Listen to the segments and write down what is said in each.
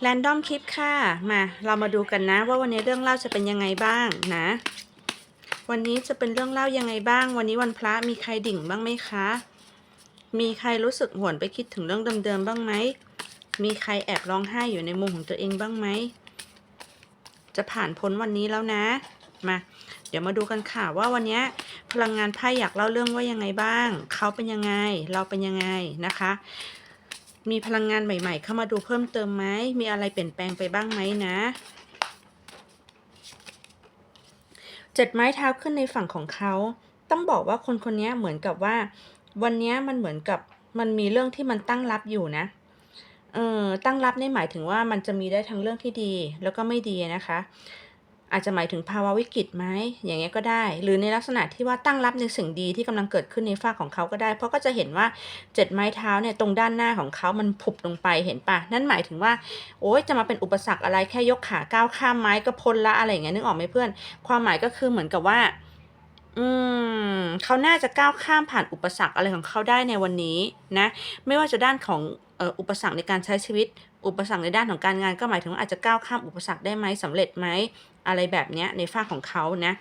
แรนดอมคลิปค่ะ มาเรามาดูกันนะ ว่าวันนี้เรื่องเล่าจะเป็นยังไงบ้างนะ วันนี้จะเป็นเรื่องเล่ายังไงบ้าง วันนี้วันพระมีใครดิ่งบ้างไหมคะ มีใครรู้สึกหวนไปคิดถึงเรื่องเดิมๆบ้างไหม มีใครแอบร้องไห้อยู่ในมุมของตัวเองบ้างไหม จะผ่านพ้นวันนี้แล้วนะ มา เดี๋ยวมาดูกันค่ะว่าวันนี้พลังงานไพ่อยากเล่าเรื่องว่ายังไงบ้าง เขาเป็นยังไง เราเป็นยังไงนะคะ มีพลังงานใหม่ ๆ เข้ามาดูเพิ่มเติมไหม มีอะไรเปลี่ยนแปลงไปบ้างไหมนะเจ็ดไม้เท้าขึ้นในฝั่งของเขา ต้องบอกว่าคนคนนี้เหมือนกับว่า วันนี้มันเหมือนกับมันมีเรื่องที่มันตั้งรับอยู่นะ เออตั้งรับนี่หมายถึงว่ามันจะมีได้ทั้งเรื่องที่ดีแล้วก็ไม่ดีนะคะ อาจจะหมายถึงภาวะวิกฤตไหมอย่างเงี้ยก็ได้ หรือในลักษณะที่ว่าตั้งรับในสิ่งดีที่กำลังเกิดขึ้นในฝ้าของเขาก็ได้ เพราะก็จะเห็นว่าเจ็ดไม้เท้าเนี่ยตรงด้านหน้าของเขามันผุบลงไปเห็นปะนั่นหมายถึงว่า โอ๊ยจะมาเป็นอุปสรรคอะไรแค่ยกขาก้าวข้ามไม้ก็พ้นละอะไรอย่างเงี้ยนึกออกไหมเพื่อน ความหมายก็คือเหมือนกับว่า อืมเขาน่าจะก้าวข้ามผ่านอุปสรรคอะไรของเขาได้ในวันนี้นะ ไม่ว่าจะด้านของอุปสรรคในการใช้ชีวิตอุปสรรคในด้านของการงานก็หมายถึงว่าอาจจะก้าวข้ามอุปสรรคได้ไหมสำเร็จไหม อะไรแบบเนี้ยในฝ้าของเขานะ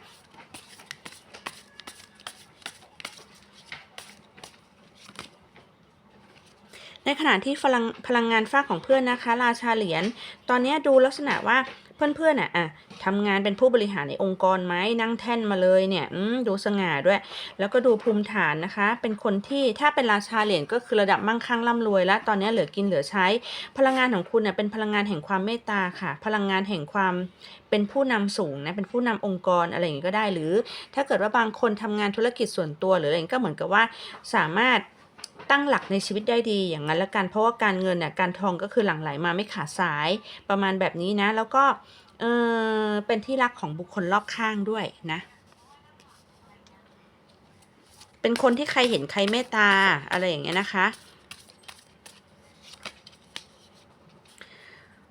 ในขณะที่พลังพลังงานฝ้าของเพื่อนนะคะ ราชาเหรียญตอนนี้ดูลักษณะว่าเพื่อนๆน่ะอะ ทำงานเป็นผู้บริหารในองค์กรไหมนั่งแท่นมาเลยเนี่ยดูสง่าด้วย แล้วก็ดูภูมิฐานนะคะ เป็นคนที่ถ้าเป็นราชาเหรียญก็คือระดับมั่งคั่งร่ำรวยแล้วตอนนี้เหลือกินเหลือใช้ พลังงานของคุณเนี่ยเป็นพลังงานแห่งความเมตตาค่ะ พลังงานแห่งความเป็นผู้นำสูงนะเป็นผู้นำองค์กรอะไรอย่างนี้ก็ได้ หรือถ้าเกิดว่าบางคนทำงานธุรกิจส่วนตัวหรืออะไรก็เหมือนกับว่าสามารถตั้งหลักในชีวิตได้ดีอย่างนั้นละกันเพราะว่าการเงินเนี่ยการทองก็คือหลั่งไหลมาไม่ขาดสายประมาณแบบนี้นะ แล้วก็ เออเป็นที่รักของบุคคลรอบข้างด้วยนะ เป็นคนที่ใครเห็นใครเมตตาอะไรอย่างเงี้ยนะคะ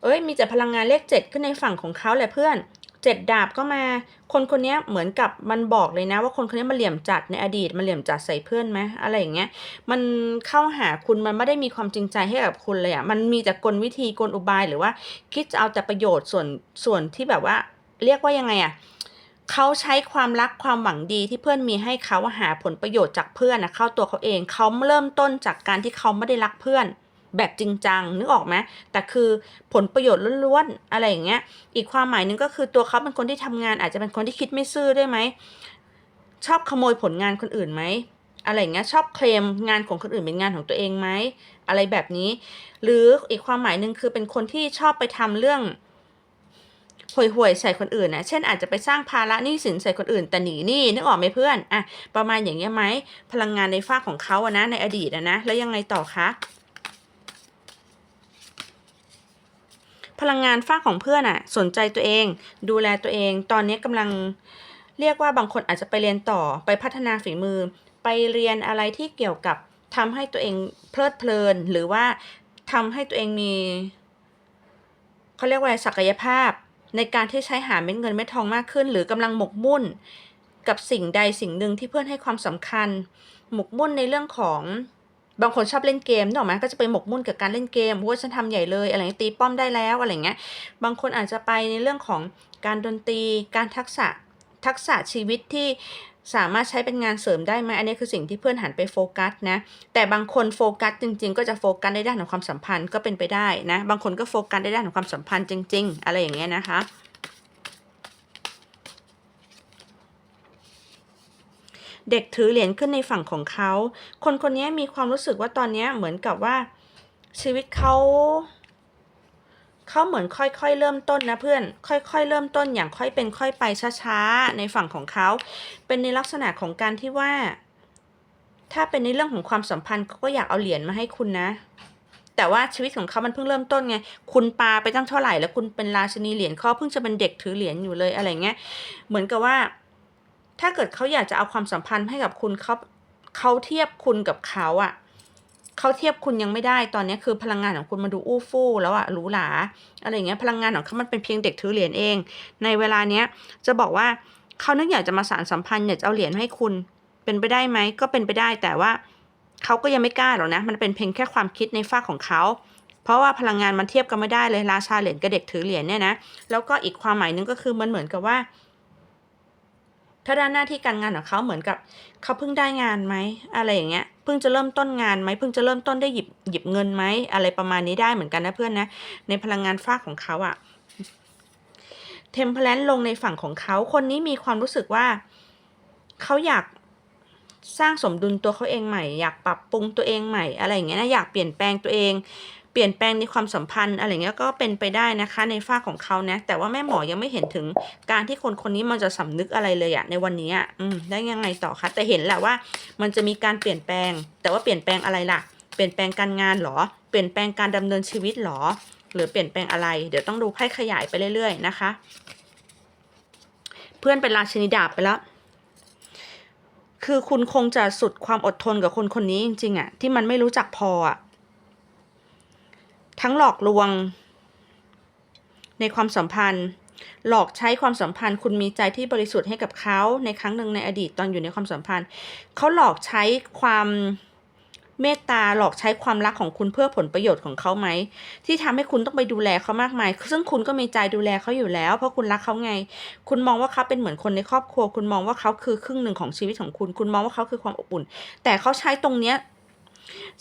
เอ้ยมีแต่พลังงานเลขเจ็ดขึ้นในฝั่งของเขาแหละเพื่อนเจ็ดดาบก็มา คนคนนี้เหมือนกับมันบอกเลยนะ ว่าคนคนนี้มันเหลี่ยมจัดในอดีตมันเหลี่ยมจัดใส่เพื่อนไหมอะไรอย่างเงี้ยมันเข้าหาคุณมันไม่ได้มีความจริงใจให้กับคุณเลยอะ่ะมันมีแต่กลวิธีกลอุบายหรือว่า คิดจะเอาแต่ประโยชน์ส่วนส่วนที่แบบว่า เรียกว่ายังไงอะ่ะเขาใช้ความรักความหวังดีที่เพื่อนมีให้เขาหาผลประโยชน์จากเพื่อนนะเข้าตัวเขาเองเขาเริ่มต้นจากการที่เขาไม่ได้รักเพื่อน แบบจริงจังนึกออกไหมแต่คือผลประโยชน์ล้วนๆอะไรอย่างเงี้ย อีกความหมายหนึ่งก็คือตัวเขาเป็นคนที่ทำงาน อาจจะเป็นคนที่คิดไม่ซื่อด้วยไหมชอบขโมยผลงานคนอื่นไหมอะไรอย่างเงี้ยชอบเคลมงานของคนอื่นเป็นงานของตัวเองไหมอะไรแบบนี้ หรืออีกความหมายหนึ่งคือเป็นคนที่ชอบไปทำเรื่องห่วยๆใส่คนอื่นนะเช่นอาจจะไปสร้างภาระหนี้สินใส่คนอื่นแต่หนีหนี้นึกออกไหมเพื่อนอะประมาณอย่างเงี้ยไหมพลังงานในฝ้าของเขาอะนะในอดีตอะนะแล้วยังไงต่อคะ พลังงานฝ้าของเพื่อนอะสนใจตัวเอง ดูแลตัวเอง ตอนนี้กำลังเรียกว่าบางคนอาจจะไปเรียนต่อไปพัฒนาฝีมือ ไปเรียนอะไรที่เกี่ยวกับทำให้ตัวเองเพลิดเพลิน หรือว่าทำให้ตัวเองมีเขาเรียกว่าศักยภาพ ในการที่ใช้หาเม็ดเงินเม็ดทองมากขึ้น หรือกำลังหมกมุ่นกับสิ่งใดสิ่งหนึ่งที่เพื่อนให้ความสำคัญ หมกมุ่นในเรื่องของ บางคนชอบเล่นเกมนึกออกไหมก็จะไปหมกมุ่นกับการเล่นเกมว่าฉันทำใหญ่เลยอะไรเงี้ตีป้อมได้แล้วอะไรเงี้ยบางคนอาจจะไปในเรื่องของการดนตรี การทักษะทักษะชีวิตที่สามารถใช้เป็นงานเสริมได้ไหมอันนี้คือสิ่งที่เพื่อนหันไปโฟกัสนะ แต่บางคนโฟกัสจริง ๆ ก็จะโฟกัสในด้านของความสัมพันธ์ก็เป็นไปได้นะ บางคนก็โฟกัสในด้านของความสัมพันธ์จริง ๆ อะไรอย่างเงี้ยนะคะ เด็กถือเหรียญขึ้นในฝั่งของเขา คนคนนี้มีความรู้สึกว่าตอนนี้เหมือนกับว่าชีวิตเขาเขาเหมือนค่อยๆ เริ่มต้นนะเพื่อน ค่อยๆ เริ่มต้นอย่างค่อยเป็นค่อยไปช้าๆ ในฝั่งของเขา เป็นในลักษณะของการที่ว่า ถ้าเป็นในเรื่องของความสัมพันธ์เขาก็อยากเอาเหรียญมาให้คุณนะ แต่ว่าชีวิตของเขามันเพิ่งเริ่มต้นไง คุณปาไปตั้งเท่าไหร่แล้วคุณเป็นราชินีเหรียญเขาเพิ่งจะเป็นเด็กถือเหรียญอยู่เลยอะไรเงี้ย เหมือนกับว่า ถ้าเกิดเขาอยากจะเอาความสัมพันธ์ให้กับคุณเขาเขาเทียบคุณกับเขาอะเขาเทียบคุณยังไม่ได้ตอนนี้คือพลังงานของคุณมาดูอู้ฟู่แล้วอะหรูหราอะไรเงี้ยพลังงานของเขามันเป็นเพียงเด็กถือเหรียญเอง ในเวลาเนี้ยจะบอกว่าเขานึกอยากจะมาสารสัมพันธ์อยากจะเอาเหรียญให้คุณเป็นไปได้ไหมก็เป็นไปได้แต่ว่าเขาก็ยังไม่กล้าหรอกนะ มันเป็นเพียงแค่ความคิดในฝ้าของเขาเพราะว่าพลังงานมันเทียบกันไม่ได้เลยราชาเหรียญกับเด็กถือเหรียญเนี่ยนะแล้วก็อีกความหมายหนึงก็คือมันเหมือนกับว่า ถ้าด้านหน้าที่การงานของเขาเหมือนกับเขาเพิ่งได้งานไหมอะไรอย่างเงี้ยเพิ่งจะเริ่มต้นงานไหมเพิ่งจะเริ่มต้นได้หยิบหยิบเงินไหมอะไรประมาณนี้ได้เหมือนกันนะเพื่อนนะในพลังงานฟ้าของเขาอะเทมเพลนลงในฝั่งของเขาคนนี้มีความรู้สึกว่าเขาอยากสร้างสมดุลตัวเขาเองใหม่ อยากปรับปรุงตัวเองใหม่อะไรอย่างเงี้ยนะอยากเปลี่ยนแปลงตัวเอง เปลี่ยนแปลงในความสัมพันธ์อะไรเงี้ยก็เป็นไปได้นะคะในฝ้าของเขานะแต่ว่าแม่หมอยังไม่เห็นถึงการที่คนคนนี้มันจะสำนึกอะไรเลยอะในวันนี้อะอืมได้ยังไงต่อคะแต่เห็นแหละว่ามันจะมีการเปลี่ยนแปลง แต่ว่าเปลี่ยนแปลงอะไรล่ะ เปลี่ยนแปลงการงานเหรอ เปลี่ยนแปลงการดำเนินชีวิตเหรอ หรือเปลี่ยนแปลงอะไร เดี๋ยวต้องดูไพ่ขยายไปเรื่อยๆนะคะ เพื่อนเป็นราชินีดาบไปแล้วคือคุณคงจะสุดความอดทนกับคนคนนี้จริงๆอะที่มันไม่รู้จักพออะ ทั้งหลอกลวง ในความสัมพันธ์ หลอกใช้ความสัมพันธ์ คุณมีใจที่บริสุทธิ์ให้กับเขาในครั้งหนึ่งในอดีตตอนอยู่ในความสัมพันธ์ เขาหลอกใช้ความเมตตาหลอกใช้ความรักของคุณเพื่อผลประโยชน์ของเขาไหม ที่ทำให้คุณต้องไปดูแลเขามากมาย ซึ่งคุณก็มีใจดูแลเขาอยู่แล้ว เพราะคุณรักเขาไง คุณมองว่าเขาเป็นเหมือนคนในครอบครัว คุณมองว่าเขาคือครึ่งหนึ่งของชีวิตของคุณ คุณมองว่าเขาคือความอบอุ่น แต่เขาใช้ตรงเนี้ย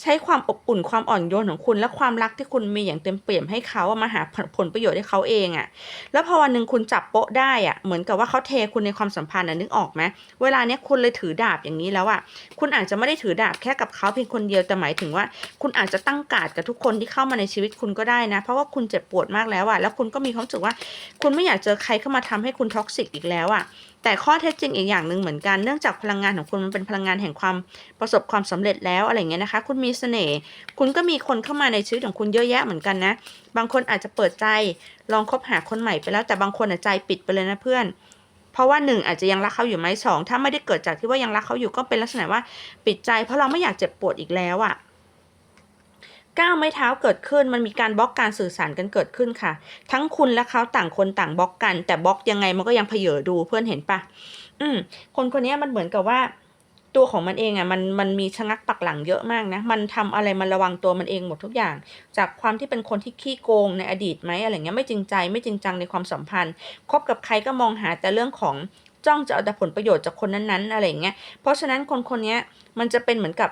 ใช้ความอบอุ่นความอ่อนโยนของคุณ และความรักที่คุณมีอย่างเต็มเปี่ยมให้เขาอะมาหาผลประโยชน์ให้เขาเองอะแล้วพอวันหนึ่งคุณจับโป๊ะได้อะเหมือนกับว่าเขาเทคุณในความสัมพันธ์อะนึกออกไหมเวลาเนี้ยคุณเลยถือดาบอย่างนี้แล้วอะคุณอาจจะไม่ได้ถือดาบแค่กับเขาเพียงคนเดียวแต่หมายถึงว่า คุณอาจจะตั้งการ์ดกับทุกคนที่เข้ามาในชีวิตคุณก็ได้นะ เพราะว่าคุณเจ็บปวดมากแล้วอะแล้วคุณก็มีความรู้สึกว่า คุณไม่อยากเจอใครเข้ามาทำให้คุณท็อกซิกอีกแล้วอะ แต่ข้อเท็จจริงอีกอย่างหนึ่งเหมือนกัน เนื่องจากพลังงานของคุณมันเป็นพลังงานแห่งความประสบความสำเร็จแล้วอะไรเงี้ยนะคะ คุณมีเสน่ห์ คุณก็มีคนเข้ามาในชีวิตของคุณเยอะแยะเหมือนกันนะ บางคนอาจจะเปิดใจ ลองคบหาคนใหม่ไปแล้ว แต่บางคนอะใจปิดไปเลยนะเพื่อน เพราะว่าหนึ่งอาจจะยังรักเขาอยู่ไหมสองถ้าไม่ได้เกิดจากที่ว่ายังรักเขาอยู่ก็เป็นลักษณะว่าปิดใจ เพราะเราไม่อยากเจ็บปวดอีกแล้วอะ ก้าวไม้เท้าเกิดขึ้นมันมีการบล็อกการสื่อสารกันเกิดขึ้นค่ะ ทั้งคุณและเขาต่างคนต่างบล็อกกัน แต่บล็อกยังไงมันก็ยังเพเยอดูเพื่อนเห็นปะอืม คนคนนี้มันเหมือนกับว่า ตัวของมันเองอะมันมันมีชะงักปักหลังเยอะมากนะ มันทำอะไรมันระวังตัวมันเองหมดทุกอย่าง จากความที่เป็นคนที่ขี้โกงในอดีตไหมอะไรเงี้ยไม่จริงใจไม่จริงจังในความสัมพันธ์คบกับใครก็มองหาแต่เรื่องของจ้องจะเอาแต่ผลประโยชน์จากคนนั้นๆอะไรเงี้ยเพราะฉะนั้นคนคนนี้มันจะเป็นเหมือนกับ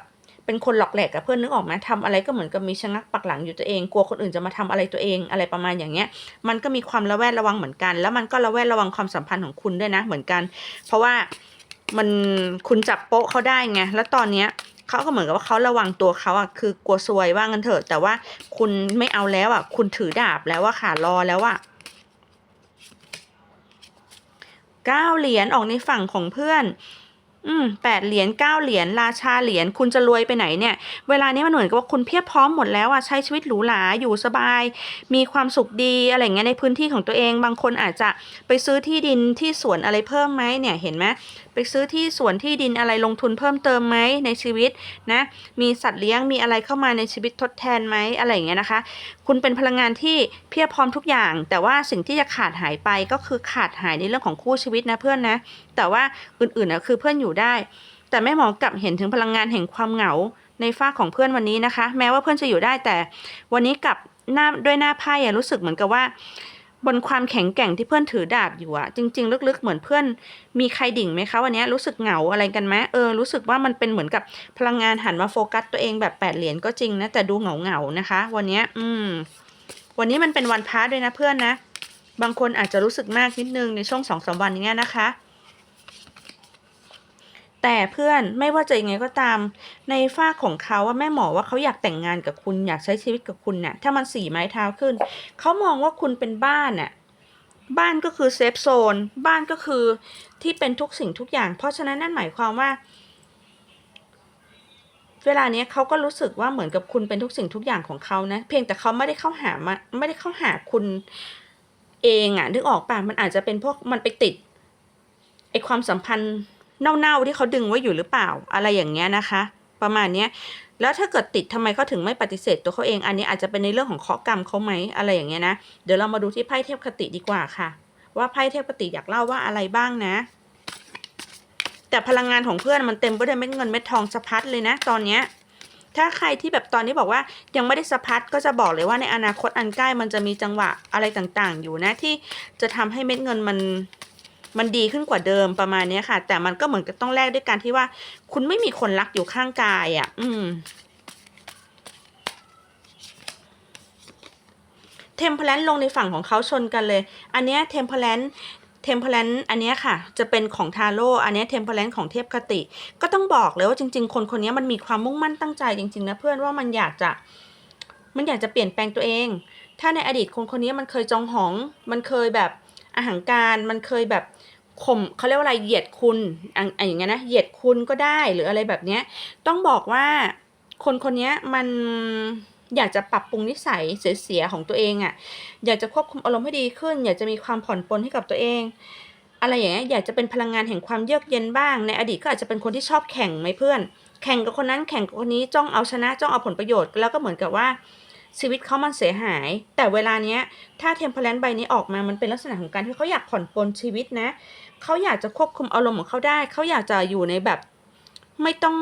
เป็นคนหลอกแหลกกับเพื่อนนึกออกไหมทำอะไรก็เหมือนกับมีชะงักปักหลังอยู่ตัวเองกลัวคนอื่นจะมาทำอะไรตัวเองอะไรประมาณอย่างเงี้ย มันก็มีความระแวดระวังเหมือนกัน แล้วมันก็ระแวดระวังความสัมพันธ์ของคุณด้วยนะเหมือนกัน เพราะว่ามันคุณจับโป๊ะเขาได้ไงแล้วตอนเนี้ยเขาก็เหมือนกับว่าเขาระวังตัวเขาอะคือกลัวซวยว่างันเถอะแต่ว่าคุณไม่เอาแล้วอะ คุณถือดาบแล้วว่าค่ะรอแล้วอะเก้าเหรียญออกในฝั่งของเพื่อน อืมแปดเหรียญเก้าเหรียญราชาเหรียญคุณจะรวยไปไหนเนี่ย เวลานี้มันเหมือนกับว่าคุณเพียบพร้อมหมดแล้วอะใช้ชีวิตหรูหราอยู่สบาย มีความสุขดีอะไรเงี้ยในพื้นที่ของตัวเอง บางคนอาจจะไปซื้อที่ดินที่สวนอะไรเพิ่มไหมเนี่ยเห็นไหม ซื้อที่สวนที่ดินอะไรลงทุนเพิ่มเติมไหมในชีวิตนะมีสัตว์เลี้ยงมีอะไรเข้ามาในชีวิตทดแทนไหมอะไรอย่างเงี้ยนะคะ คุณเป็นพลังงานที่เพียบพร้อมทุกอย่าง แต่ว่าสิ่งที่จะขาดหายไปก็คือขาดหายในเรื่องของคู่ชีวิตนะเพื่อนนะ แต่ว่าอื่นๆนะคือเพื่อนอยู่ได้ แต่แม่หมอกลับเห็นถึงพลังงานแห่งความเหงาในฝ้าของเพื่อนวันนี้นะคะ แม้ว่าเพื่อนจะอยู่ได้แต่วันนี้กลับหน้าด้วยหน้าไพ่อะรู้สึกเหมือนกับว่า บนความแข็งแกร่งที่เพื่อนถือดาบอยู่อะจริง ๆ ลึกๆ เหมือนเพื่อนมีใครดิ่งไหมคะวันนี้รู้สึกเหงาอะไรกันไหมเออรู้สึกว่ามันเป็นเหมือนกับพลังงานหันมาโฟกัสตัวเองแบบแปดเหรียญก็จริงนะแต่ดูเหงาๆนะคะ วันนี้อืม วันนี้มันเป็นวันพระด้วยนะเพื่อนนะ บางคนอาจจะรู้สึกมากนิดนึงในช่วงสองสามวันนี้นะคะ แต่เพื่อนไม่ว่าจะยังไงก็ตาม ในฝ้าของเขาว่าแม่หมอว่าเขาอยากแต่งงานกับคุณอยากใช้ชีวิตกับคุณน่ะถ้ามันสีไม้เท้าขึ้น เขามองว่าคุณเป็นบ้านน่ะบ้านก็คือเซฟโซนบ้านก็คือที่เป็นทุกสิ่งทุกอย่าง เพราะฉะนั้นนั่นหมายความว่า เวลาเนี้ยเขาก็รู้สึกว่าเหมือนกับคุณเป็นทุกสิ่งทุกอย่างของเขานะ เพียงแต่เขาไม่ได้เข้าหามาไม่ได้เข้าหาคุณเองอะนึกออกป่ะมันอาจจะเป็นพวกมันไปติดไอความสัมพันธ์ เน่าๆที่เขาดึงไว้อยู่หรือเปล่า อะไรอย่างเงี้ยนะคะ ประมาณเนี้ยแล้วถ้าเกิดติดทำไมเขาถึงไม่ปฏิเสธตัวเขาเองอันนี้อาจจะเป็นในเรื่องของเคาะกรรมเขาไหมอะไรอย่างเงี้ยนะเดี๋ยวเรามาดูที่ไพ่เทพคติดีกว่าค่ะ ว่าไพ่เทพคติอยากเล่าว่าอะไรบ้างนะ แต่พลังงานของเพื่อนมันเต็มไปด้วยเม็ดเงินเม็ดทองสะพัดเลยนะ ตอนเนี้ยถ้าใครที่แบบตอนนี้บอกว่ายังไม่ได้สะพัดก็จะบอกเลยว่าในอนาคตอันใกล้มันจะมีจังหวะอะไรต่างๆ อยู่นะที่จะทำให้เม็ดเงินมัน มันดีขึ้นกว่าเดิมประมาณนี้ค่ะ แต่มันก็เหมือนกับต้องแลกด้วยการที่ว่า คุณไม่มีคนรักอยู่ข้างกายอะ่ะ อืมเทมเพลนลงในฝั่งของเขาชนกันเลย อันเนี้ยเทมเพลนเทมเพลนอันเนี้ยค่ะ จะเป็นของทาโร่อันเนี้ยเทมเพลนของเทพคติ ก็ต้องบอกเลยว่าจริง ๆ คนคนนี้มันมีความมุ่งมั่นตั้งใจจริง ๆ นะเพื่อนว่ามันอยากจะ มันอยากจะเปลี่ยนแปลงตัวเอง ถ้าในอดีตคนคนนี้มันเคยจองหอง มันเคยแบบอาหารการ มันเคยแบบ ข่มเขาเรียกว่าอะไรเหยียดคุณอะอะอย่างเงี้ยนะเหยียดคุณก็ได้หรืออะไรแบบเนี้ย ต้องบอกว่าคนคนนี้มันอยากจะปรับปรุงนิสัยเสียๆของตัวเองอะ่ะ อยากจะควบคุมอารมณ์ให้ดีขึ้น อยากจะมีความผ่อนปลนให้กับตัวเอง อะไรอย่างเงี้ยอยากจะเป็นพลังงานแห่งความเยือกเย็นบ้าง ในอดีตก็อาจจะเป็นคนที่ชอบแข่งไหมเพื่อน แข่งกับคนนั้นแข่งกับคนนี้จ้องเอาชนะจ้องเอาผลประโยชน์แล้วก็เหมือนกับว่าชีวิตเขามันเสียหาย แต่เวลาเนี้ย ถ้าเทมเพลนใบนี้ออกมามันเป็นลักษณะของการที่เขาอยากผ่อนปลนชีวิตนะ เขาอยากจะควบคุมอารมณ์ของเขาได้ เขาอยากจะอยู่ในแบบ ไม่ต้อง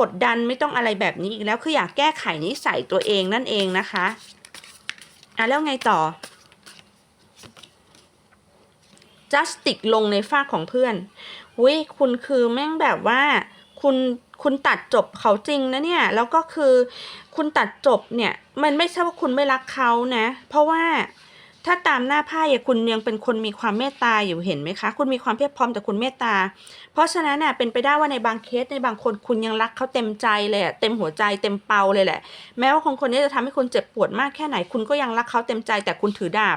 กดดันไม่ต้องอะไรแบบนี้อีกแล้ว คืออยากแก้ไขนิสัยตัวเองนั่นเองนะคะอะแล้วไงต่อจัสติกลงในฝ้าของเพื่อนวิคุณคือแม่งแบบว่าคุณคุณตัดจบเขาจริงนะเนี่ย แล้วก็คือคุณตัดจบเนี่ย มันไม่ใช่ว่าคุณไม่รักเขานะ เพราะว่า ถ้าตามหน้าไพ่คุณยังเป็นคนมีความเมตตาอยู่เห็นไหมคะ คุณมีความเพียบพร้อมแต่คุณเมตตา เพราะฉะนั้นน่ะเป็นไปได้ว่าในบางเคสในบางคนคุณยังรักเขาเต็มใจเลยเต็มหัวใจเต็มเปาเลยแหละ แม้ว่าคนคนนี้จะทำให้คุณเจ็บปวดมากแค่ไหน คุณก็ยังรักเขาเต็มใจแต่คุณถือดาบ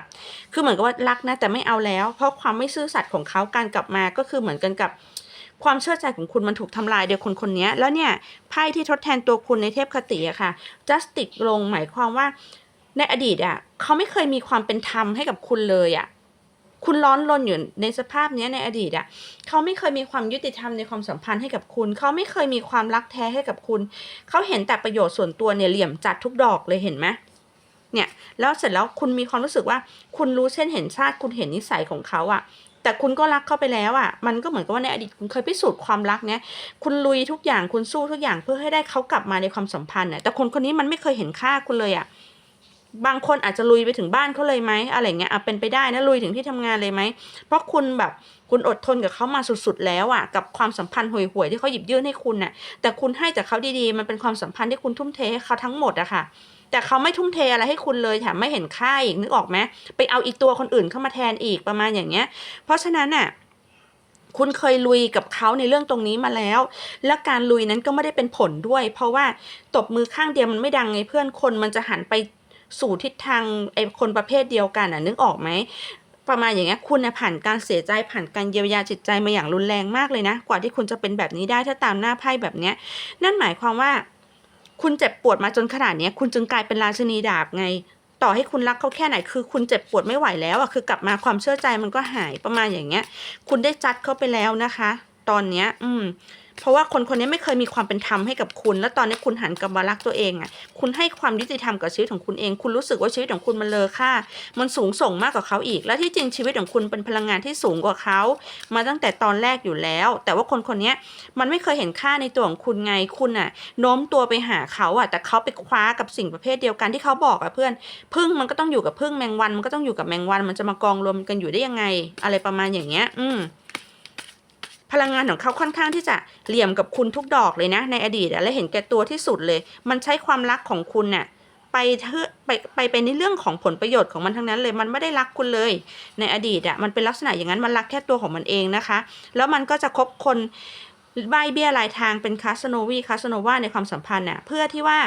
คือเหมือนกับว่ารักนะแต่ไม่เอาแล้ว เพราะความไม่ซื่อสัตย์ของเขาการกลับมาก็คือเหมือนกันกับความเชื่อใจของคุณมันถูกทำลายโดยคนคนนี้แล้วเนี่ยไพ่ที่ทดแทนตัวคุณในเทพคติอะค่ะ justice ลงหมายความว่า ในอดีตอะเขาไม่เคยมีความเป็นธรรมให้กับคุณเลยอะคุณร้อนรนอยู่ในสภาพนี้ในอดีตอะเขาไม่เคยมีความยุติธรรมในความสัมพันธ์ให้กับคุณ เขาไม่เคยมีความรักแท้ให้กับคุณ เขาเห็นแต่ประโยชน์ส่วนตัวเนี่ยเหลี่ยมจัดทุกดอกเลยเห็นไหมเนี่ยแล้วเสร็จแล้วคุณมีความรู้สึกว่า คุณรู้เช่นเห็นชาติคุณเห็นนิสัยของเขาอะแต่คุณก็รักเขาไปแล้วอะมันก็เหมือนกับว่าในอดีตคุณเคยพิสูจน์ความรักเนี่ยคุณลุยทุกอย่างคุณสู้ทุกอย่างเพื่อให้ได้เขากลับมาในความสัมพันธ์น่ะแต่คนคนนี้มันไม่เคยเห็นค่าคุณเลยอะ บางคนอาจจะลุยไปถึงบ้านเขาเลยไหมอะไรเงี้ยอะเป็นไปได้นะลุยถึงที่ทำงานเลยไหม เพราะคุณแบบคุณอดทนกับเขามาสุดๆแล้วอะกับความสัมพันธ์ห่วยๆที่เขาหยิบยื่นให้คุณน่ะ แต่คุณให้จากเขาดีๆ มันเป็นความสัมพันธ์ที่คุณทุ่มเทให้เขาทั้งหมดอะค่ะ แต่เขาไม่ทุ่มเทอะไรให้คุณเลยแถมไม่เห็นค่าอีกนึกออกไหมไปเอาอีกตัวคนอื่นเข้ามาแทนอีกประมาณอย่างเงี้ย เพราะฉะนั้นน่ะคุณเคยลุยกับเขาในเรื่องตรงนี้มาแล้ว และการลุยนั้นก็ไม่ได้เป็นผลด้วย เพราะว่าตบมือข้างเดียวมันไม่ดังไงเพื่อนคนมันจะหันไป สู่ทิศทางไอ้คนประเภทเดียวกันอะนึกออกไหมประมาณอย่างเงี้ยคุณนะผ่านการเสียใจผ่านการเยียวยาจิตใจมาอย่างรุนแรงมากเลยนะ กว่าที่คุณจะเป็นแบบนี้ได้ถ้าตามหน้าไพ่แบบเนี้ย นั่นหมายความว่า คุณเจ็บปวดมาจนขนาดเนี้ย คุณจึงกลายเป็นราชินีดาบไง ต่อให้คุณรักเขาแค่ไหนคือ คุณเจ็บปวดไม่ไหวแล้วอะคือกลับมาความเชื่อใจมันก็หายประมาณอย่างเงี้ย คุณได้จัดเขาไปแล้วนะคะ ตอนเนี้ย อืม เพราะว่าคนคนนี้ไม่เคยมีความเป็นธรรมให้กับคุณ แล้วตอนนี้คุณหันกลับมารักตัวเองอะ คุณให้ความยุติธรรมกับชีวิตของคุณเอง คุณรู้สึกว่าชีวิตของคุณมันเลอค่า มันสูงส่งมากกว่าเขาอีก และที่จริงชีวิตของคุณเป็นพลังงานที่สูงกว่าเขา มาตั้งแต่ตอนแรกอยู่แล้ว แต่ว่าคนคนนี้มันไม่เคยเห็นค่าในตัวของคุณไง คุณอะโน้มตัวไปหาเขาอะ แต่เขาไปคว้ากับสิ่งประเภทเดียวกันที่เขาบอกอะเพื่อน พึ่งมันก็ต้องอยู่กับพึ่งแมงวัน มันก็ต้องอยู่กับแมงวัน มันจะมากองรวมกันอยู่ได้ยังไง อะไรประมาณอย่างเงี้ย อืม พลังงานของเขาค่อนข้างที่จะเหลี่ยมกับคุณทุกดอกเลยนะ ในอดีตอะและเห็นแก่ตัวที่สุดเลย มันใช้ความรักของคุณน่ะไปเถอไปไปไปในเรื่องของผลประโยชน์ของมันทั้งนั้นเลยมันไม่ได้รักคุณเลย ในอดีตอะมันเป็นลักษณะอย่างนั้นมันรักแค่ตัวของมันเองนะคะ แล้วมันก็จะคบคนใบเบี้ยรายทางเป็นคาสโนวีคาสโนวาในความสัมพันธ์น่ะเพื่อที่ว่า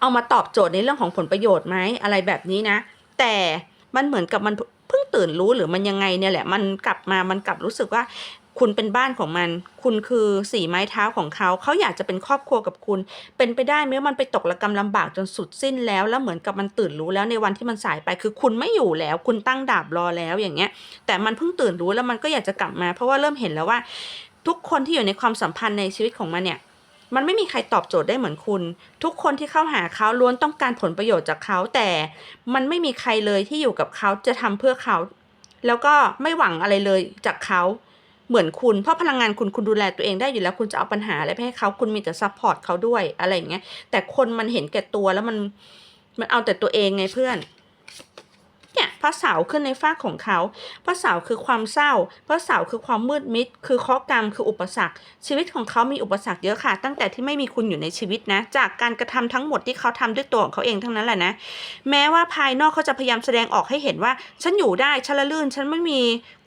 เอามาตอบโจทย์ในเรื่องของผลประโยชน์ไหมอะไรแบบนี้นะ แต่มันเหมือนกับมัน ตื่นรู้หรือมันยังไงเนี่ยแหละมันกลับมามันกลับรู้สึกว่าคุณเป็นบ้านของมัน คุณคือสี่ไม้เท้าของเขา เขาอยากจะเป็นครอบครัวกับคุณ เป็นไปได้ไหมว่ามันไปตกระกรรมลำบากจนสุดสิ้นแล้ว แล้วเหมือนกับมันตื่นรู้แล้วในวันที่มันสายไป คือคุณไม่อยู่แล้ว คุณตั้งดาบรอแล้วอย่างเงี้ย แต่มันเพิ่งตื่นรู้แล้วมันก็อยากจะกลับมา เพราะว่าเริ่มเห็นแล้วว่า ทุกคนที่อยู่ในความสัมพันธ์ในชีวิตของมันเนี่ย มันไม่มีใครตอบโจทย์ได้เหมือนคุณ ทุกคนที่เข้าหาเขาล้วนต้องการผลประโยชน์จากเขาแต่ มันไม่มีใครเลยที่อยู่กับเขาจะทำเพื่อเขา แล้วก็ไม่หวังอะไรเลยจากเขาเหมือนคุณเพราะพลังงานคุณคุณดูแลตัวเองได้อยู่แล้วคุณจะเอาปัญหาอะไรไปให้เขาคุณมีแต่ซัพพอร์ตเขาด้วยอะไรอย่างเงี้ยแต่คนมันเห็นแก่ตัวแล้วมันมันเอาแต่ตัวเองไงเพื่อน เนี่ยพระเสาขึ้นในฝ้าของเขา พระเสาคือความเศร้า พระเสาคือความมืดมิด คือข้อกรรม คืออุปสรรค ชีวิตของเขามีอุปสรรคเยอะค่ะ ตั้งแต่ที่ไม่มีคุณอยู่ในชีวิตนะ จากการกระทำทั้งหมดที่เขาทำด้วยตัวของเขาเองทั้งนั้นแหละนะ แม้ว่าภายนอกเขาจะพยายามแสดงออกให้เห็นว่า ฉันอยู่ได้ ฉันละลื่น ฉันไม่มี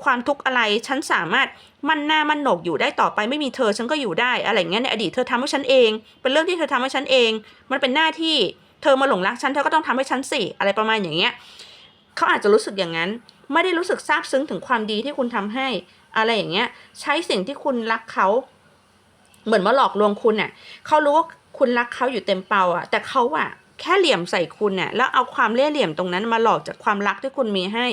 ความทุกข์อะไร ฉันสามารถมันหน้ามันโหนกอยู่ได้ต่อไปไม่มีเธอฉันก็อยู่ได้อะไรเงี้ยในอดีตเธอทำให้ฉันเอง เป็นเรื่องที่เธอทำให้ฉันเอง มันเป็นหน้าที่เธอมาหลงรักฉันเธอก็ต้องทำให้ฉันสิอะไรประมาณอย่างเงี้ย เขาอาจจะรู้สึกอย่างนั้น ไม่ได้รู้สึกซาบซึ้งถึงความดีที่คุณทำให้อะไรอย่างเงี้ย ใช้สิ่งที่คุณรักเขา เหมือนมาหลอกลวงคุณเน่ะเขารู้ว่าคุณรักเขาอยู่เต็มเป่าอะ แต่เขาอะแค่เหลี่ยมใส่คุณน่ะแล้วเอาความเล่ห์เหลี่ยมตรงนั้นมาหลอกจากความรักที่คุณมีให้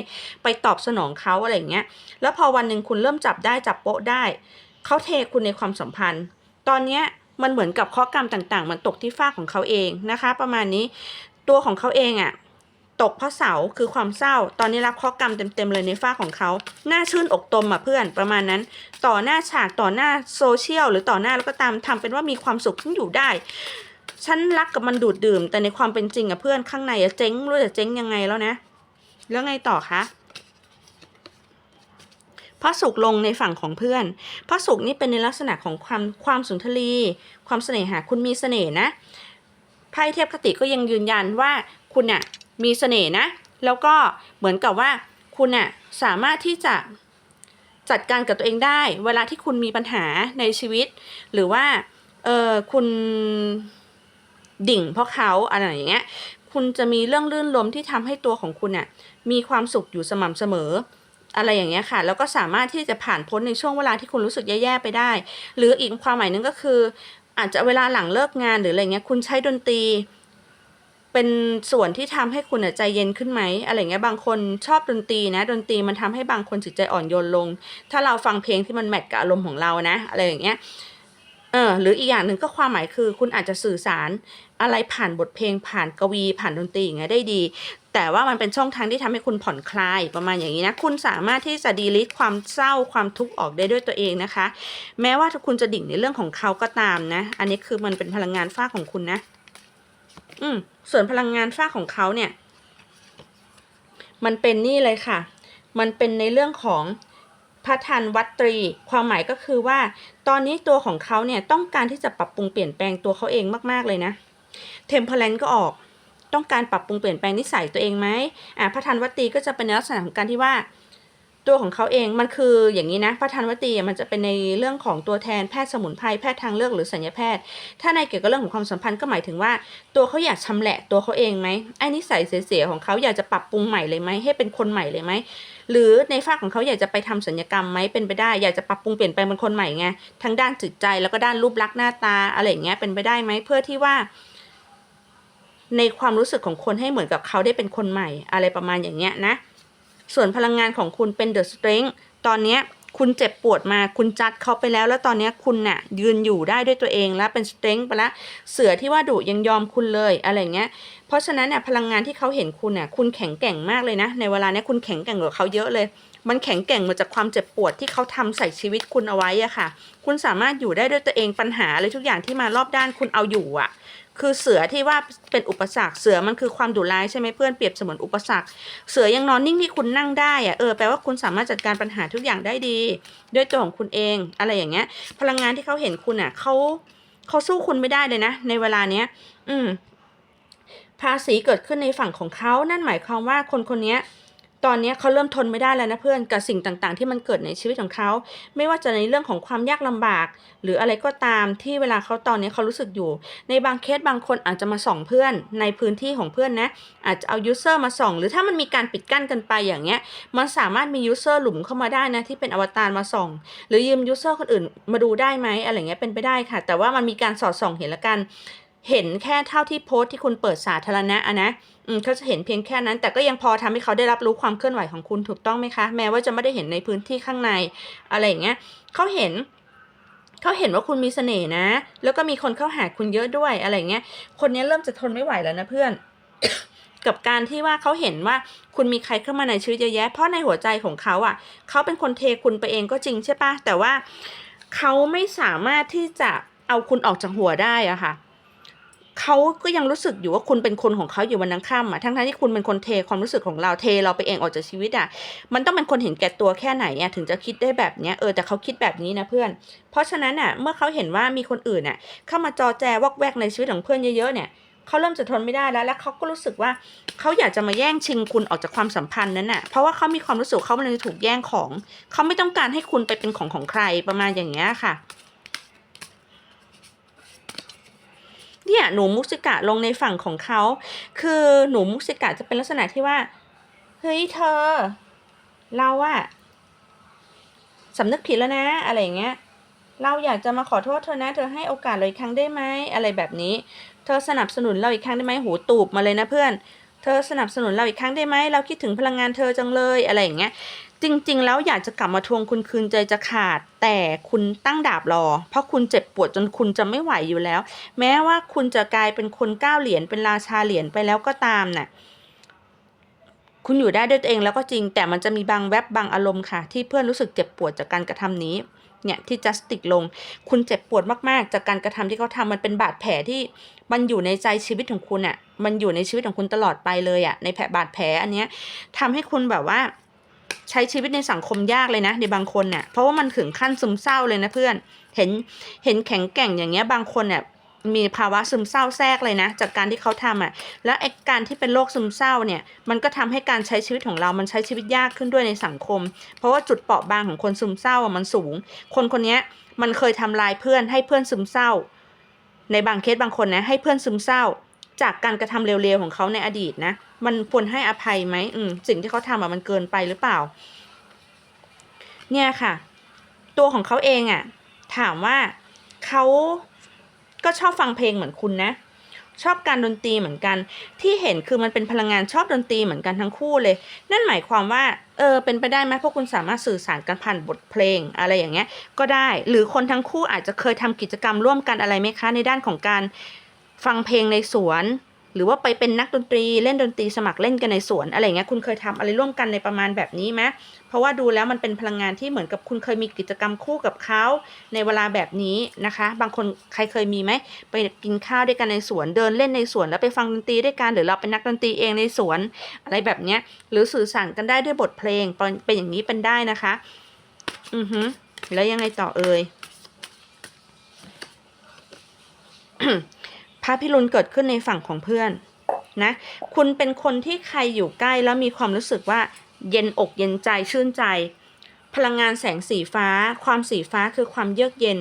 ไปตอบสนองเขาอะไรอย่างเงี้ย แล้วพอวันหนึ่งคุณเริ่มจับได้จับโป๊ะได้ เขาเทคุณในความสัมพันธ์ ตอนเนี้ยมันเหมือนกับข้อกรรมต่างๆ มันตกที่ฝ้าของเขาเองนะคะ ประมาณนี้ตัวของเขาเองอะ ตกเพราะเสาคือความเศร้า ตอนนี้รับข้อกรรมเต็มๆเลยในฝ้าของเขาหน้าชื่นอกตมอะเพื่อนประมาณนั้น ต่อหน้าฉากต่อหน้าโซเชียลหรือต่อหน้าแล้วก็ตามทำเป็นว่ามีความสุขที่อยู่ได้ ฉันรักกับมันดูดดื่ม แต่ในความเป็นจริงอะเพื่อนข้างในอะเจ๊งรู้จะเจ๊งยังไงแล้วนะ แล้วไงต่อคะพระศุกร์ลงในฝั่งของเพื่อน พระศุกร์นี่เป็นในลักษณะของความความสุนทรี ความเสน่หาคุณมีเสน่ห์นะไพ่เทพคติก็ยังยืนยันว่าคุณน่ะ มีเสน่ห์นะ แล้วก็เหมือนกับว่าคุณน่ะสามารถที่จะจัดการกับตัวเองได้ เวลาที่คุณมีปัญหาในชีวิต หรือว่าเออคุณดิ่งเพราะเขาอะไรอย่างเงี้ยคุณจะมีเรื่องลื่นลมที่ทำให้ตัวของคุณน่ะมีความสุขอยู่สม่ำเสมอ อะไรอย่างเงี้ยค่ะ แล้วก็สามารถที่จะผ่านพ้นในช่วงเวลาที่คุณรู้สึกแย่ๆไปได้ หรืออีกความหมายหนึงก็คือ อาจจะเวลาหลังเลิกงานหรืออะไรเงี้ยคุณใช้ดนตรี เป็นส่วนที่ทำให้คุณใจเย็นขึ้นไหมอะไรเงี้ยบางคนชอบดนตรีนะ ดนตรีมันทำให้บางคนจิตใจอ่อนโยนลง ถ้าเราฟังเพลงที่มันแมทกับอารมณ์ของเรานะ อะไรอย่างเงี้ยเออหรืออีกอย่างหนึ่งก็ความหมายคือ คุณอาจจะสื่อสารอะไรผ่านบทเพลงผ่านกวีผ่านดนตรีอย่างเงี้ยได้ดี แต่ว่ามันเป็นช่องทางที่ทำให้คุณผ่อนคลายประมาณอย่างนี้นะ คุณสามารถที่จะดีลิทความเศร้าความทุกข์ออกได้ด้วยตัวเองนะคะ แม้ว่าคุณจะดิ่งในเรื่องของเขาก็ตามนะ อันนี้คือมันเป็นพลังงานฝ้าของคุณนะ อืม ส่วนพลังงานฝ้าของเขาเนี่ย มันเป็นนี่เลยค่ะ มันเป็นในเรื่องของพระทันวัตรี ความหมายก็คือว่า ตอนนี้ตัวของเขาเนี่ยต้องการที่จะปรับปรุงเปลี่ยนแปลงตัวเขาเองมาก ๆ เลยนะเทมเพลนก็ออก ต้องการปรับปรุงเปลี่ยนแปลงนิสัยตัวเองไหมอ่าพระทันวัตรีก็จะเป็นลักษณะของการที่ว่า ตัวของเขาเองมันคืออย่างนี้นะพระทันวตีมันจะเป็นในเรื่องของตัวแทนแพทย์สมุนไพรแพทย์ทางเลือกหรือสัญญาแพทย์ ถ้าในเกี่ยวกับเรื่องของความสัมพันธ์ก็หมายถึงว่า ตัวเขาอยากชำแหละตัวเขาเองไหมไอ้นิสัยเสียๆของเขาอยากจะปรับปรุงใหม่เลยไหมให้เป็นคนใหม่เลยไหมหรือในฝากของเขาอยากจะไปทำสัญญกรรมไหมเป็นไปได้ อยากจะปรับปรุงเปลี่ยนแปลงเป็นคนใหม่ไงทั้งด้านจิตใจแล้วก็ด้านรูปลักษณ์หน้าตาอะไรอย่างเงี้ยเป็นไปได้ไหมเพื่อที่ว่า ในความรู้สึกของคนให้เหมือนกับเขาได้เป็นคนใหม่ อะไรประมาณอย่างเงี้ยนะ ส่วนพลังงานของคุณเป็นเดอะสตริงตอนนี้คุณเจ็บปวดมาคุณจัดเขาไปแล้ว แล้วตอนนี้คุณน่ะยืนอยู่ได้ด้วยตัวเองแล้วเป็นส r ต n งไปแล้วเสือที่ว่าดุยังยอมคุณเลยอะไรเงี้ย เพราะฉะนั้นเนี่ยพลังงานที่เขาเห็นคุณเนี่ยคุณแข็งแกร่งมากเลยนะ ในเวลาเนี้ยคุณแข็งแกร่งกว่าเขาเยอะเลย มันแข็งแกร่งมาจากความเจ็บปวดที่เขาทำใส่ชีวิตคุณเอาไว้อะค่ะ คุณสามารถอยู่ได้ด้วยตัวเองปัญหาอะไรทุกอย่างที่มารอบด้านคุณเอาอยู่อะคือเสือที่ว่าเป็นอุปสรรคเสือมันคือความดุร้ายใช่ไหมเพื่อนเปรียบเสมือนอุปสรรค เสือยังนอนนิ่งที่คุณนั่งได้อะเออแปลว่าคุณสามารถจัดการปัญหาทุกอย่างได้ดี ด้วยตัวของคุณเองอะไรอย่างเงี้ย พลังงานที่เขาเห็นคุณอะเขาเขาสู้คุณไม่ได้เลยนะ ในเวลาเนี้ย อืมภาษีเกิดขึ้นในฝั่งของเขานั่นหมายความว่าคนคนนี้ ตอนนี้เขาเริ่มทนไม่ได้แล้วนะเพื่อนกับสิ่งต่างๆ ที่มันเกิดในชีวิตของเขา ไม่ว่าจะในเรื่องของความยากลำบาก หรืออะไรก็ตามที่เวลาเขาตอนนี้เขารู้สึกอยู่ ในบางเคสบางคนอาจจะมาส่องเพื่อนในพื้นที่ของเพื่อนนะ อาจจะเอายูเซอร์มาส่อง หรือถ้ามันมีการปิดกั้นกันไปอย่างเงี้ย มันสามารถมียูเซอร์หลุมเข้ามาได้นะที่เป็นอวตารมาส่อง หรือยืมยูเซอร์คนอื่นมาดูได้ไหมอะไรเงี้ยเป็นไปได้ค่ะ แต่ว่ามันมีการสอดส่องเห็นละกัน เห็นแค่เท่าที่โพสต์ที่คุณเปิดสาธารณะอะนะอืมเขาจะเห็นเพียงแค่นั้น แต่ก็ยังพอทำให้เขาได้รับรู้ความเคลื่อนไหวของคุณถูกต้องไหมคะ แม้ว่าจะไม่ได้เห็นในพื้นที่ข้างในอะไรอย่างเงี้ยเขาเห็นเขาเห็นว่าคุณมีเสน่ห์นะ แล้วก็มีคนเข้าหาคุณเยอะด้วยอะไรเงี้ย คนนี้เริ่มจะทนไม่ไหวแล้วนะเพื่อน กับการที่ว่าเขาเห็นว่าคุณมีใครเข้ามาในชีวิตเยอะแยะ เพราะในหัวใจของเขาอะ เขาเป็นคนเทคุณไปเองก็จริงใช่ปะแต่ว่าเขาไม่สามารถที่จะเอาคุณออกจากหัวได้อะค่ะ เขาก็ยังรู้สึกอยู่ว่าคุณเป็นคนของเขาอยู่วันนั้นค่ำอะทั้งที่คุณเป็นคนเทความรู้สึกของเราเทเราไปเองออกจากชีวิตอะ มันต้องเป็นคนเห็นแก่ตัวแค่ไหนอะถึงจะคิดได้แบบเนี้ยเออแต่เขาคิดแบบนี้นะเพื่อน เพราะฉะนั้นอะเมื่อเขาเห็นว่ามีคนอื่นอะเข้ามาจอแจวอกแวกในชีวิตของเพื่อนเยอะๆเนี่ยเขาเริ่มจะทนไม่ได้แล้ว และเขาก็รู้สึกว่าเขาอยากจะมาแย่งชิงคุณออกจากความสัมพันธ์นั้นน่ะ เพราะว่าเขามีความรู้สึกเขามันจะถูกแย่งของ เขาไม่ต้องการให้คุณไปเป็นของของใครประมาณอย่างเงี้ยค่ะ เนี่ยหนูมุสิกะลงในฝั่งของเขา คือหนูมุสิกะจะเป็นลักษณะที่ว่า เฮ้ยเธอ เราอะสำนึกผิดแล้วนะ อะไรอย่างเงี้ย เราอยากจะมาขอโทษเธอนะ เธอให้โอกาสเราอีกครั้งได้ไหมอะไรแบบนี้ เธอสนับสนุนเราอีกครั้งได้ไหมหูตูบมาเลยนะเพื่อน เธอสนับสนุนเราอีกครั้งได้ไหมเราคิดถึงพลังงานเธอจังเลยอะไรอย่างเงี้ย จริง ๆ แล้วอยากจะกลับมาทวงคุณคืนใจจะขาด แต่คุณตั้งดาบรอ เพราะคุณเจ็บปวดจนคุณจะไม่ไหวอยู่แล้ว แม้ว่าคุณจะกลายเป็นคนก้าวเหรียญเป็นราชาเหรียญไปแล้วก็ตามน่ะคุณอยู่ได้ด้วยตัวเองแล้วก็จริงแต่มันจะมีบางแวบบางอารมณ์ค่ะ ที่เพื่อนรู้สึกเจ็บปวดจากการกระทำนี้ เนี่ยที่จัสติกลง คุณเจ็บปวดมากๆ จากการกระทำที่เขาทำมันเป็นบาดแผลที่มันอยู่ในใจชีวิตของคุณอะ่ะมันอยู่ในชีวิตของคุณตลอดไปเลยอะ่ะในแผลบาดแผลอันเนี้ยทำให้คุณแบบว่า ใช้ชีวิตในสังคมยากเลยนะ ในบางคนเนี่ยเพราะว่ามันถึงขั้นซึมเศร้าเลยนะเพื่อนเห็นเห็นแข็งแกร่งอย่างเงี้ยบางคนเนี่ยมีภาวะซึมเศร้าแทรกเลยนะ จากการที่เขาทำอะ แล้วไอ้การที่เป็นโรคซึมเศร้าเนี่ย มันก็ทำให้การใช้ชีวิตของเรา มันใช้ชีวิตยากขึ้นด้วยในสังคม เพราะว่าจุดเปราะบางของคนซึมเศร้าอะมันสูง คนคนเนี้ยมันเคยทำลายเพื่อนให้เพื่อนซึมเศร้า ในบางเคสบางคนนะให้เพื่อนซึมเศร้า จากการกระทำเร็วๆของเขาในอดีตนะ มันควรให้อภัยไหมอืมสิ่งที่เขาทำอะมันเกินไปหรือเปล่า เนี่ยค่ะ ตัวของเขาเองอะถามว่าเขาก็ชอบฟังเพลงเหมือนคุณนะ ชอบการดนตรีเหมือนกัน ที่เห็นคือมันเป็นพลังงานชอบดนตรีเหมือนกันทั้งคู่เลย นั่นหมายความว่า เออเป็นไปได้ไหมพวกคุณสามารถสื่อสารกันผ่านบทเพลงอะไรอย่างเงี้ย ก็ได้ หรือคนทั้งคู่อาจจะเคยทำกิจกรรมร่วมกันอะไรไหมคะ ในด้านของการ ฟังเพลงในสวน หรือว่าไปเป็นนักดนตรีเล่นดนตรีสมัครเล่นกันในสวนอะไรเงี้ยคุณเคยทำอะไรร่วมกันในประมาณแบบนี้ไหมเพราะว่าดูแล้วมันเป็นพลังงานที่เหมือนกับคุณเคยมีกิจกรรมคู่กับเขาในเวลาแบบนี้นะคะ บางคนใครเคยมีไหมไปกินข้าวด้วยกันในสวนเดินเล่นในสวนแล้วไปฟังดนตรีด้วยกันหรือเราเป็นนักดนตรีเองในสวนอะไรแบบเนี้ยหรือสื่อสารกันได้ด้วยบทเพลงเป็นเป็นอย่างนี้เป็นได้นะคะ อือฮึแล้วยังไงต่อเอ่ย พระพิรุณเกิดขึ้นในฝั่งของเพื่อนนะคุณเป็นคนที่ใครอยู่ใกล้แล้วมีความรู้สึกว่าเย็นอกเย็นใจชื่นใจ พลังงานแสงสีฟ้า ความสีฟ้าคือความเยือกเย็น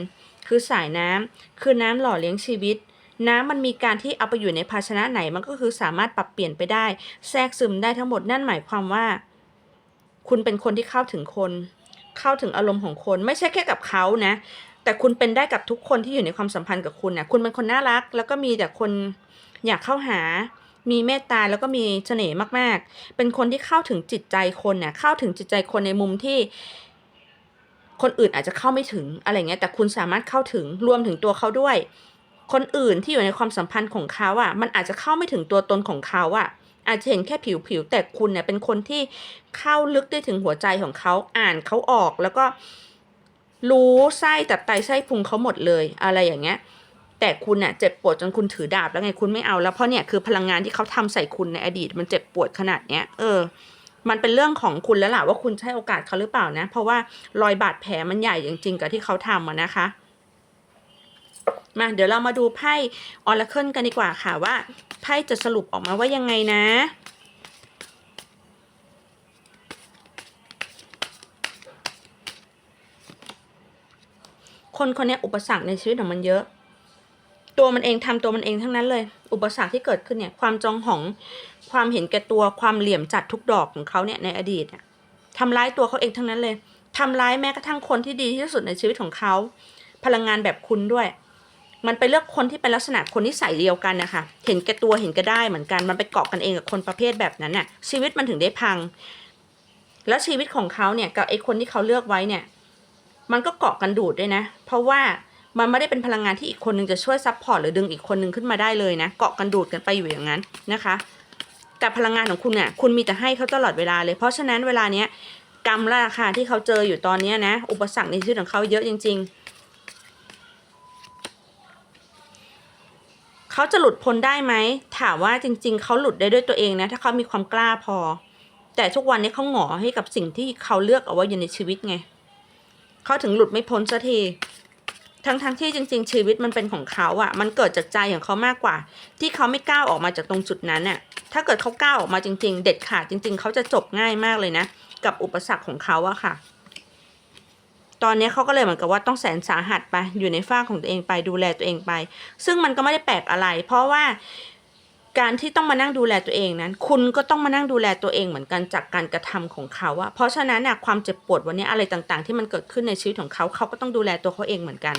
คือสายน้ำคือน้ำหล่อเลี้ยงชีวิต น้ำมันมีการที่เอาไปอยู่ในภาชนะไหนมันก็คือสามารถปรับเปลี่ยนไปได้ แทรกซึมได้ทั้งหมดนั่นหมายความว่า คุณเป็นคนที่เข้าถึงคน เข้าถึงอารมณ์ของคน ไม่ใช่แค่กับเขานะ แต่คุณเป็นได้กับทุกคนที่อยู่ในความสัมพันธ์กับคุณนะคุณเป็นคนน่ารัก แล้วก็มีแต่คนอยากเข้าหา มีเมตตาแล้วก็มีเสน่ห์มากๆ เป็นคนที่เข้าถึงจิตใจคนเนี่ยเข้าถึงจิตใจคนในมุมที่ คนอื่นอาจจะเข้าไม่ถึงอะไรเงี้ย แต่คุณสามารถเข้าถึงรวมถึงตัวเขาด้วย คนอื่นที่อยู่ในความสัมพันธ์ของเขาอะ มันอาจจะเข้าไม่ถึงตัวตนของเขาอะอาจจะเห็นแค่ผิวๆแต่คุณเนี่ยเป็นคนที่เข้าลึกได้ถึงหัวใจของเขาอ่านเขาออกแล้วก็ รู้ไส้ตับไตไส้พุงเขาหมดเลย อะไรอย่างเงี้ย แต่คุณเนี่ยเจ็บปวดจนคุณถือดาบแล้วไงคุณไม่เอาแล้วเพราะเนี่ยคือพลังงานที่เขาทำใส่คุณในอดีต มันเจ็บปวดขนาดเนี้ย เออ มันเป็นเรื่องของคุณแล้วล่ะว่าคุณใช้โอกาสเขาหรือเปล่านะ เพราะว่ารอยบาดแผลมันใหญ่จริงๆกับที่เขาทำอะนะคะมาเดี๋ยวเรามาดูไพ่ออร์เคิลกันดีกว่าค่ะว่าไพ่จะสรุปออกมาว่ายังไงนะ คนคนนี้อุปสรรคในชีวิตของมันเยอะ ตัวมันเองทำตัวมันเองทั้งนั้นเลย อุปสรรคที่เกิดขึ้นเนี่ย ความจองหอง ความเห็นแก่ตัว ความเหลี่ยมจัดทุกดอกของเขาเนี่ยในอดีตอะทำร้ายตัวเขาเองทั้งนั้นเลยทำร้ายแม้กระทั่งคนที่ดีที่สุดในชีวิตของเขา พลังงานแบบคุณด้วย มันไปเลือกคนที่เป็นลักษณะคนที่ใส่เดียวกันนะคะ เห็นแก่ตัวเห็นแก่ได้เหมือนกัน มันไปเกาะกันเองกับคนประเภทแบบนั้นน่ะ ชีวิตมันถึงได้พัง แล้วชีวิตของเขาเนี่ยกับไอ้คนที่เขาเลือกไว้เนี่ย มันก็เกาะกันดูดด้วยนะ เพราะว่ามันไม่ได้เป็นพลังงานที่อีกคนนึงจะช่วยซับพอร์ตหรือดึงอีกคนนึงขึ้นมาได้เลยนะ เกาะกันดูดกันไปอยู่อย่างนั้นนะคะ แต่พลังงานของคุณเนี่ยคุณมีแต่ให้เขาตลอดเวลาเลย เพราะฉะนั้นเวลาเนี้ยกรรมราคาที่เขาเจออยู่ตอนเนี้นะ อุปสรรคในชีวิตของเขาเยอะจริง ๆ เขาจะหลุดพ้นได้ไหม ถามว่าจริง ๆ เขาหลุดได้ด้วยตัวเองนะ ถ้าเขามีความกล้าพอ แต่ทุกวันนี้เขาหงอให้กับสิ่งที่เขาเลือกเอาไว้อยู่ในชีวิตไง เขาถึงหลุดไม่พ้นสักที ทั้งๆที่จริง ๆ ชีวิตมันเป็นของเขาอะ่ะ มันเกิดจากใจของเขามากกว่า ที่เขาไม่ก้าวออกมาจากตรงจุดนั้นน่ะ ถ้าเกิดเขาก้าวออกมาจริง ๆ เด็ดขาดจริง ๆ เขาจะจบง่ายมากเลยนะ กับอุปสรรคของเขาอะค่ะ ตอนนี้เขาก็เลยเหมือนกับว่าต้องแสนสาหัสไป อยู่ในฝ้าของตัวเองไปดูแลตัวเองไป ซึ่งมันก็ไม่ได้แปลกอะไร เพราะว่า การที่ต้องมานั่งดูแลตัวเองนั้น คุณก็ต้องมานั่งดูแลตัวเองเหมือนกันจากการกระทำของเขาอะเพราะฉะนั้นน่ะความเจ็บปวดวันนี้อะไรต่างๆ ที่มันเกิดขึ้นในชีวิตของเขาเขาก็ต้องดูแลตัวเขาเองเหมือนกัน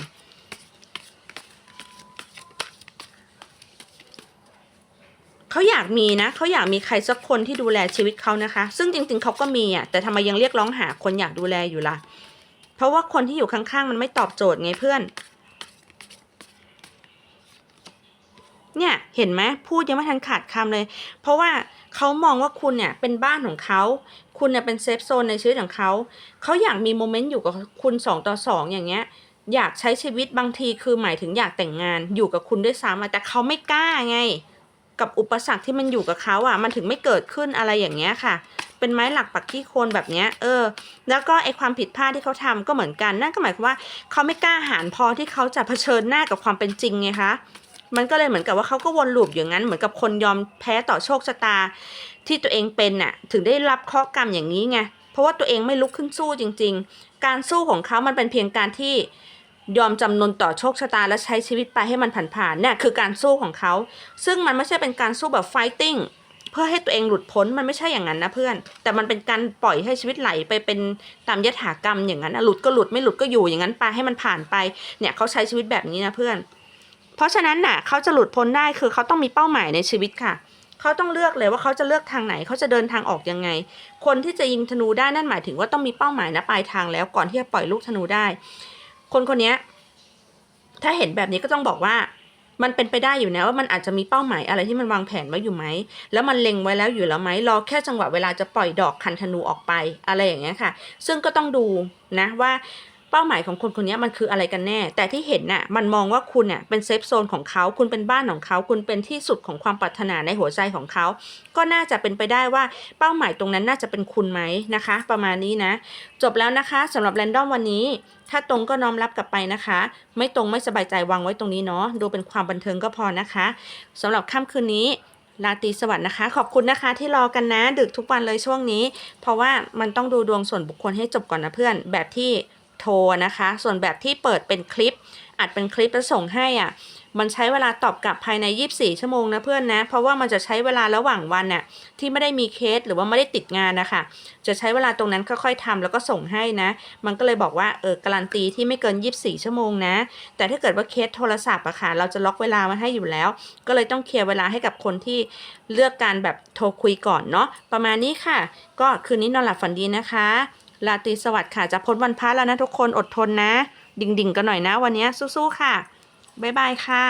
เขาอยากมีนะเขาอยากมีใครสักคนที่ดูแลชีวิตเขานะคะ ซึ่งจริง ๆเขาก็มีอะแต่ทำไมยังเรียกร้องหาคนอยากดูแลอยู่ล่ะ เพราะว่าคนที่อยู่ข้างๆ มันไม่ตอบโจทย์ไงเพื่อน เนี่ยเห็นไหมพูดยังไม่ทันขาดคำเลย เพราะว่าเขามองว่าคุณเนี่ยเป็นบ้านของเขาคุณเนี่ยเป็นเซฟโซนในชีวิตของเขาเขาอยากมีโมเมนต์อยู่กับคุณสองต่อสองอย่างเงี้ยอยากใช้ชีวิตบางทีคือหมายถึงอยากแต่งงานอยู่กับคุณด้วยซ้ำแต่เขาไม่กล้าไง กับอุปสรรคที่มันอยู่กับเขาอะมันถึงไม่เกิดขึ้นอะไรอย่างเงี้ยค่ะ เป็นไม้หลักปักที่โคนแบบเนี้ยเออ แล้วก็ไอความผิดพลาดที่เขาทำก็เหมือนกันนั่นก็หมายความว่าเขาไม่กล้าหาญพอที่เขาจะเผชิญหน้ากับความเป็นจริงไงคะ มันก็เลยเหมือนกับว่าเขาก็วนลูปอย่างนั้น เหมือนกับคนยอมแพ้ต่อโชคชะตา ที่ตัวเองเป็นน่ะ ถึงได้รับเคราะกรรมอย่างนี้ไง เพราะว่าตัวเองไม่ลุกขึ้นสู้จริง ๆ การสู้ของเขามันเป็นเพียงการที่ยอมจำนนต่อโชคชะตาและใช้ชีวิตไปให้มันผ่านๆเนี่ยคือการสู้ของเขา ซึ่งมันไม่ใช่เป็นการสู้แบบ fighting เพื่อให้ตัวเองหลุดพ้นมันไม่ใช่อย่างนั้นนะเพื่อน แต่มันเป็นการปล่อยให้ชีวิตไหลไปเป็นตามยถากรรมอย่างนั้นหลุดก็หลุดไม่หลุดก็อยู่อย่างนั้นไปให้มันผ่านไปเนี่ยเขาใช้ชีวิตแบบนี้นะเพื่อน เพราะฉะนั้นน่ะเขาจะหลุดพ้นได้คือเขาต้องมีเป้าหมายในชีวิตค่ะ เขาต้องเลือกเลยว่าเขาจะเลือกทางไหนเขาจะเดินทางออกยังไง คนที่จะยิงธนูได้นั่นหมายถึงว่าต้องมีเป้าหมายนะปลายทางแล้วก่อนที่จะปล่อยลูกธนูได้ คนคนนี้ถ้าเห็นแบบนี้ก็ต้องบอกว่ามันเป็นไปได้อยู่นะว่ามันอาจจะมีเป้าหมายอะไรที่มันวางแผนไว้อยู่ไหม แล้วมันเล็งไว้แล้วอยู่แล้วไหมรอแค่จังหวะเวลาจะปล่อยดอกคันธนูออกไปอะไรอย่างเงี้ยค่ะ ซึ่งก็ต้องดูนะว่า ป้าหมายของคนคนนี้มันคืออะไรกันแน่ แต่ที่เห็นน่ะมันมองว่าคุณเนี่ยเป็นเซฟโซนของเขาคุณเป็นบ้านของเขาคุณเป็นที่สุดของความปรารถนาในหัวใจของเขา ก็น่าจะเป็นไปได้ว่าเป้าหมายตรงนั้นน่าจะเป็นคุณไหมนะคะ ประมาณนี้นะ จบแล้วนะคะสำหรับแรนดอมวันนี้ ถ้าตรงก็น้อมรับกลับไปนะคะ ไม่ตรงไม่สบายใจวางไว้ตรงนี้เนาะดูเป็นความบันเทิงก็พอนะคะสำหรับค่ำคืนนี้ราตรีสวัสดิ์นะคะ ขอบคุณนะคะที่รอกันนะ ดึกทุกวันเลยช่วงนี้ เพราะว่ามันต้องดูดวงส่วนบุคคลให้จบก่อนนะเพื่อนแบบที่ โทรนะคะ ส่วนแบบที่เปิดเป็นคลิป อัดเป็นคลิปแล้วส่งให้อะ มันใช้เวลาตอบกลับภายใน 24 ชั่วโมงนะเพื่อนนะ เพราะว่ามันจะใช้เวลาระหว่างวันน่ะที่ไม่ได้มีเคสหรือว่าไม่ได้ติดงานนะคะ จะใช้เวลาตรงนั้นค่อยๆทำแล้วก็ส่งให้นะ มันก็เลยบอกว่าเออการันตีที่ไม่เกิน 24 ชั่วโมงนะ แต่ถ้าเกิดว่าเคสโทรศัพท์อะค่ะเราจะล็อกเวลามาให้อยู่แล้ว ก็เลยต้องเคลียร์เวลาให้กับคนที่เลือกการแบบโทรคุยก่อนเนาะประมาณนี้ค่ะ ก็คืนนี้นอนหลับฝันดีนะคะ ราตรีสวัสดิ์ค่ะ จะพ้นวันพระแล้วนะทุกคนอดทนนะ ดิ่งๆกันหน่อยนะวันนี้สู้ๆค่ะ บ๊ายบายค่ะ